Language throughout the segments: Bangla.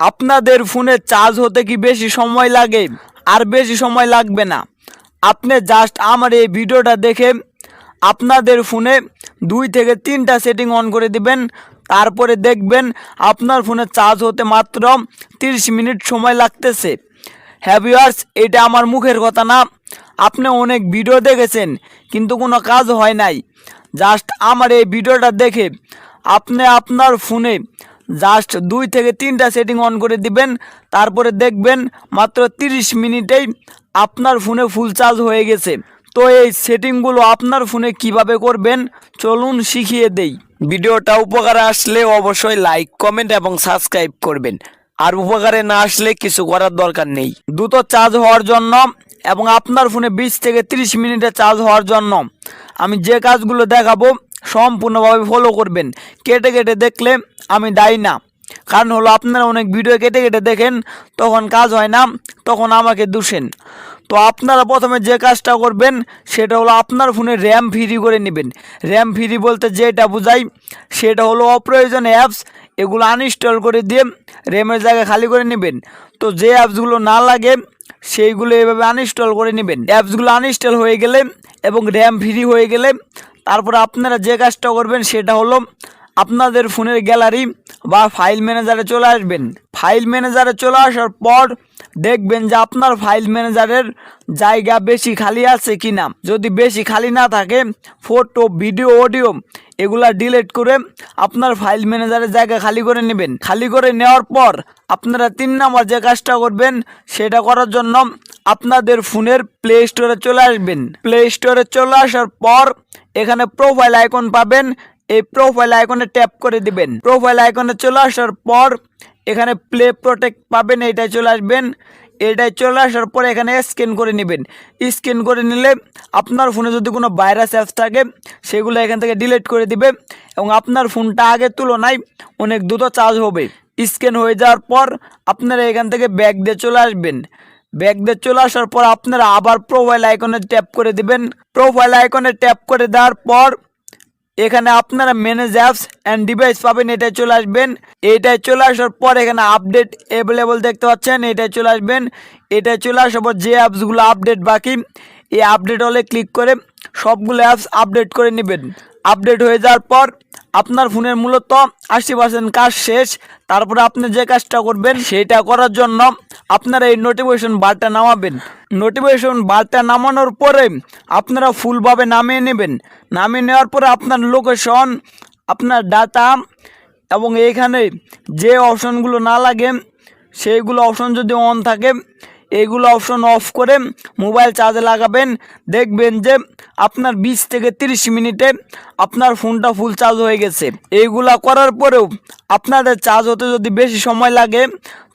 আপনাদের ফোনে চার্জ হতে কি বেশি সময় লাগে? আর বেশি সময় লাগবে না। আপনি জাস্ট আমার এই ভিডিওটা দেখে আপনাদের ফোনে দুই থেকে তিনটা সেটিং অন করে দিবেন। তারপরে দেখবেন আপনার ফোনে চার্জ হতে মাত্র তিরিশ মিনিট সময় লাগতেছে। হ্যাভিয়ার্স এটা আমার মুখের কথা না। আপনি অনেক ভিডিও দেখেছেন, কিন্তু কোনো কাজ হয় নাই। জাস্ট আমার এই ভিডিওটা দেখে আপনি আপনার ফোনে জাস্ট দুই থেকে তিনটা সেটিং অন করে দিবেন। তারপরে দেখবেন মাত্র তিরিশ মিনিটেই আপনার ফোনে ফুল চার্জ হয়ে গেছে। তো এই সেটিংগুলো আপনার ফোনে কীভাবে করবেন, চলুন শিখিয়ে দেই। ভিডিওটা উপকারে আসলে অবশ্যই লাইক কমেন্ট এবং সাবস্ক্রাইব করবেন। আর উপকারে না আসলে কিছু করার দরকার নেই। দ্রুত চার্জ হওয়ার জন্য এবং আপনার ফোনে বিশ থেকে তিরিশ মিনিটে চার্জ হওয়ার জন্য আমি যে কাজগুলো দেখাবো সম্পূর্ণভাবে ফলো করবেন। কেটে কেটে দেখলে আমি দায়ী না। কারণ হলো আপনারা অনেক ভিডিও কেটে কেটে দেখেন, তখন কাজ হয় না, তখন আমাকে দূষেন। তো আপনারা প্রথমে যে কাজটা করবেন, সেটা হলো আপনার ফোনে র্যাম ফ্রি করে নেবেন। র্যাম ফ্রি বলতে যেটা বোঝাই, সেটা হলো অপ্রয়োজনীয় অ্যাপস এগুলো আনইনস্টল করে দিয়ে র্যামের জায়গা খালি করে নেবেন। তো যে অ্যাপসগুলো না লাগে, সেইগুলো এভাবে আনইনস্টল করে নেবেন। অ্যাপসগুলো আনইনস্টল হয়ে গেলে এবং র্যাম ফ্রি হয়ে গেলে তারপরে আপনারা যে কাজটা করবেন সেটা হলো আপনাদের ফোনের গ্যালারি বা ফাইল ম্যানেজারে চলে আসবেন। ফাইল ম্যানেজারে চলে আসার পর দেখবেন যে আপনার ফাইল ম্যানেজারের জায়গা বেশি খালি আছে কি না যদি বেশি খালি না থাকে ফটো ভিডিও অডিও এগুলা ডিলিট করে আপনার ফাইল ম্যানেজারের জায়গা খালি করে নেবেন। খালি করে নেওয়ার পর আপনারা তিন নম্বর যে কাজটা করবেন, সেটা করার জন্য আপনাদের ফোনের প্লে স্টোরে চলে আসবেন। প্লে স্টোরে চলে আসার পর এখানে প্রোফাইল আইকন পাবেন। এই প্রোফাইল আইকনে ট্যাপ করে দিবেন। প্রোফাইল আইকনে চলে আসার পর এখানে প্লে প্রোটেক্ট পাবেন এইটাই চলে আসবেন। এটাই চলে আসার পরে এখানে স্ক্যান করে নেবেন। স্ক্যান করে নিলে আপনার ফোনে যদি কোনো ভাইরাস অ্যাপস থাকে, সেগুলো এখান থেকে ডিলিট করে দিবে এবং আপনার ফোনটা আগের তুলনায় অনেক দ্রুত চার্জ হবে। স্ক্যান হয়ে যাওয়ার পর আপনারা এখান থেকে ব্যাগ দিয়ে চলে আসবেন। ব্যাগ দিয়ে চলে আসার পর আপনারা আবার প্রোফাইল আইকনে ট্যাপ করে দিবেন। প্রোফাইল আইকনে ট্যাপ করে দেওয়ার পর এখানে আপনারা ম্যানেজ অ্যাপস অ্যান্ড ডিভাইস পাবেন, এটাই চলে আসবেন। এটায় চলে আসার পর এখানে আপডেট অ্যাভেলেবল দেখতে পাচ্ছেন, এটাই চলে আসবেন। এটায় চলে আসার পর যে অ্যাপসগুলো আপডেট বাকি, এই আপডেট হলে ক্লিক করে সবগুলো অ্যাপস আপডেট করে নেবেন। আপডেট হয়ে যাওয়ার পর আপনার ফোনের মূলত আশি পার্সেন্ট কাজ শেষ। তারপরে আপনি যে কাজটা করবেন সেটা করার জন্য আপনারা এই নোটিফিকেশন বারটা নামাবেন। নোটিফিকেশন বারটা নামানোর পরে আপনারা ফুলভাবে নামিয়ে নেবেন। নামিয়ে নেওয়ার পরে আপনার লোকেশন আপনার ডাটা এবং এইখানে যে অপশনগুলো না লাগে, সেইগুলো অপশন যদি অন থাকে এইগুলো অপশন অফ করে মোবাইল চার্জে লাগাবেন। দেখবেন যে আপনার বিশ থেকে তিরিশ মিনিটে আপনার ফোনটা ফুল চার্জ হয়ে গেছে। এইগুলা করার পরেও আপনাদের চার্জ হতে যদি বেশি সময় লাগে,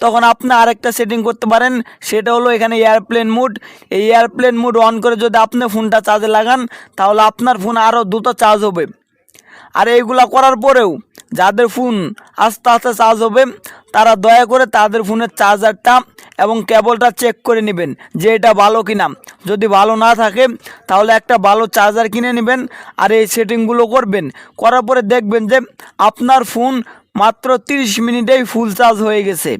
তখন আপনি আরেকটা সেটিং করতে পারেন। সেটা হলো এখানে এয়ারপ্লেন মুড এই এয়ারপ্লেন মুড অন করে যদি আপনি ফোনটা চার্জে লাগান, তাহলে আপনার ফোন আরও দ্রুত চার্জ হবে। আর এইগুলা করার পরেও যাদের ফোন আস্তে আস্তে চার্জ হবে, তারা দয়া করে তাদের ফোনের চার্জারটা এবং কেবলটা চেক করে নেবেন যে এটা ভালো কিনা। যদি ভালো না থাকে, তাহলে একটা ভালো চার্জার কিনে নেবেন আর এই সেটিংগুলো করবেন। করার পরে দেখবেন যে আপনার ফোন মাত্র তিরিশ মিনিটেই ফুল চার্জ হয়ে গেছে।